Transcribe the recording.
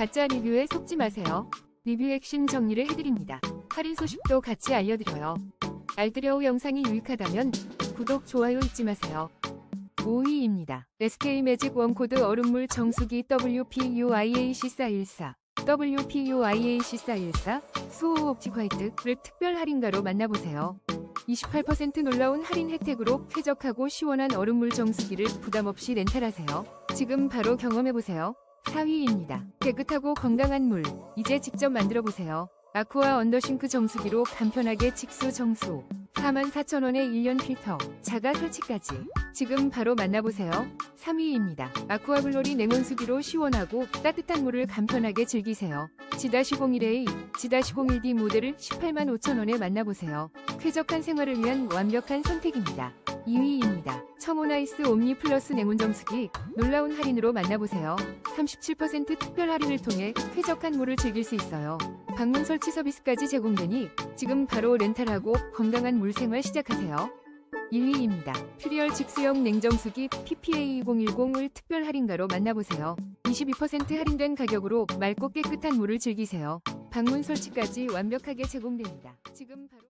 가짜 리뷰에 속지 마세요. 리뷰 핵심 정리를 해드립니다. 할인 소식도 같이 알려드려요. 알뜰여우 영상이 유익하다면 구독, 좋아요 잊지 마세요. 5위입니다. SK 매직 원코드 얼음물 정수기 WPUIAC414 WPUIAC414 수호 옵틱 화이트를 특별 할인가로 만나보세요. 28% 놀라운 할인 혜택으로 쾌적하고 시원한 얼음물 정수기를 부담 없이 렌탈하세요. 지금 바로 경험해보세요. 4위입니다. 깨끗하고 건강한 물. 이제 직접 만들어 보세요. 아쿠아 언더싱크 정수기로 간편하게 직수 정수. 44,000원에 1년 필터. 자가 설치까지. 지금 바로 만나보세요. 3위입니다. 아쿠아블로리 냉온수기로 시원하고 따뜻한 물을 간편하게 즐기세요. G-01A, G-01D 모델을 18만 5천원에 만나보세요. 쾌적한 생활을 위한 완벽한 선택입니다. 2위입니다. 청호나이스 옴니 플러스 냉온 정수기 놀라운 할인으로 만나보세요. 37% 특별 할인을 통해 쾌적한 물을 즐길 수 있어요. 방문 설치 서비스까지 제공되니 지금 바로 렌탈하고 건강한 물 생활 시작하세요. 1위입니다. 퓨리얼 직수형 냉정수기 PPA2010을 특별 할인가로 만나보세요. 22% 할인된 가격으로 맑고 깨끗한 물을 즐기세요. 방문 설치까지 완벽하게 제공됩니다. 지금 바로